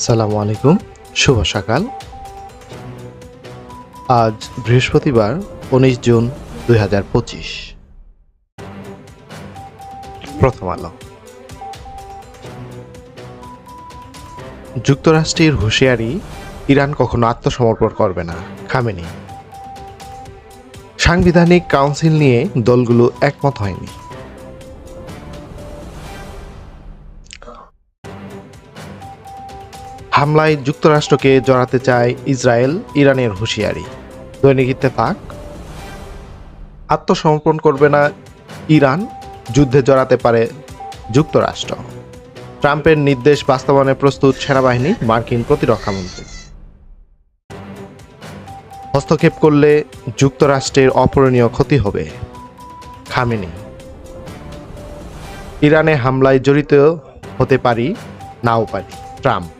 সালামু আলাইকুম, শুভ সকাল। আজ বৃহস্পতিবার, উনিশ জুন দুই হাজার পঁচিশ। প্রথম আলো। যুক্তরাষ্ট্রের হুঁশিয়ারি, ইরান কখনো আত্মসমর্পণ করবে না, খামেনি। সাংবিধানিক কাউন্সিল নিয়ে দলগুলো একমত হয়নি। হামলায় যুক্তরাষ্ট্রকে জড়াতে চায় ইসরায়েল, ইরানের হুঁশিয়ারি। দৈনিক ইত্তেফাক, আত্মসমর্পণ করবে না ইরান, যুদ্ধে জড়াতে পারে যুক্তরাষ্ট্র। ট্রাম্পের নির্দেশ বাস্তবায়নে প্রস্তুত সেনাবাহিনী মার্কিন প্রতিরক্ষামন্ত্রী হস্তক্ষেপ করলে যুক্তরাষ্ট্রের অপূরণীয় ক্ষতি হবে খামেনি। ইরানে হামলায় জড়িত হতে পারি, নাও পারি, ট্রাম্প।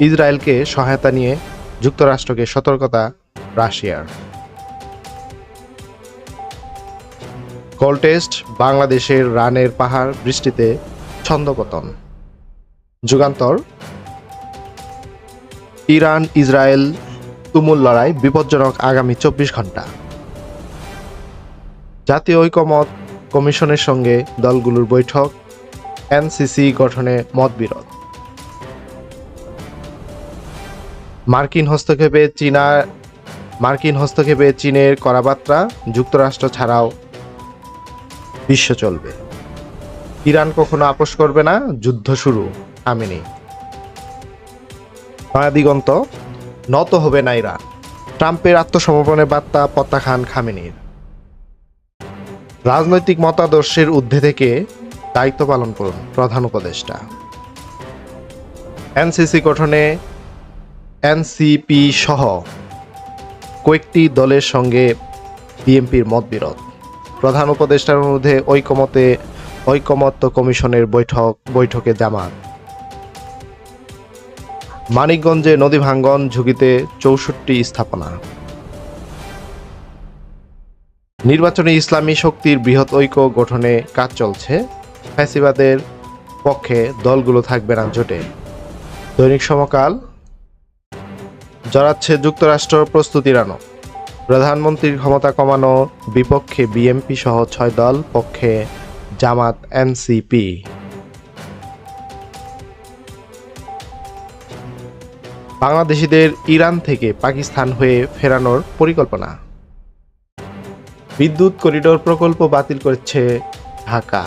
ইসরায়েলকে সহায়তা নিয়ে যুক্তরাষ্ট্রকে সতর্কতা রাশিয়ার। গোল টেস্ট, বাংলাদেশের রানের পাহাড় বৃষ্টিতে ছন্দপতন। যুগান্তর। ইরান, ইসরায়েল, তুমুল লড়াই, বিপজ্জনক আগামী চব্বিশ ঘণ্টা। জাতীয় ঐকমত কমিশনের সঙ্গে দলগুলোর বৈঠক, এনসিসি গঠনে মতবিরোধ। মার্কিন হস্তক্ষেপে চীনা, মার্কিন হস্তক্ষেপে চীনের করাবার্তা যুক্তরাষ্ট্র ছাড়াও বিশ্ব চলবে। ইরান কখনো আপোষ করবে না, যুদ্ধ শুরু, আমিনি। দিগন্ত, নত হবে না ইরান। ট্রাম্পের আত্মসমর্পণের বার্তা প্রত্যাখ্যান খামেনির। রাজনৈতিক মতাদর্শের ঊর্ধ্বে থেকে দায়িত্ব পালন করুন প্রধান উপদেষ্টা। এনসিসি গঠনে এনসিপি সহ কয়েকটি দলের সঙ্গে বিএনপির মতবিরোধ। প্রধান উপদেষ্টার মধ্যে ঐকমতে ঐকমত্য কমিশনের বৈঠক, বৈঠকে জামাত। মানিকগঞ্জে নদী ভাঙ্গন ঝুঁকিতে চৌষট্টি স্থাপনা। নির্বাচনী ইসলামী শক্তির বৃহৎ ঐক্য গঠনে কাজ চলছে। ফ্যাসিবাদের পক্ষে দলগুলো থাকবে না জোটে। দৈনিক সমকাল জড়াচ্ছে যুক্তরাষ্ট্র প্রস্তুতি রানো প্রধানমন্ত্রীর ক্ষমতা কমানো বিপক্ষে বিএমপি সহ ছয় দল পক্ষে জামাত এনসিপি। বাংলাদেশিদের ইরান থেকে পাকিস্তান হয়ে ফেরানোর পরিকল্পনা। বিদ্যুৎ করিডোর প্রকল্প বাতিল করছে ঢাকা।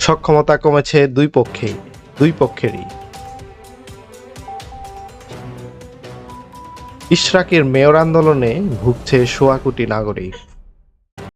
সক্ষমতা কমেছে দুই পক্ষেই। দুই পক্ষেরই। ইশরাকের মেয়র আন্দোলনে ভুগছে সোয়া কোটি নাগরিক।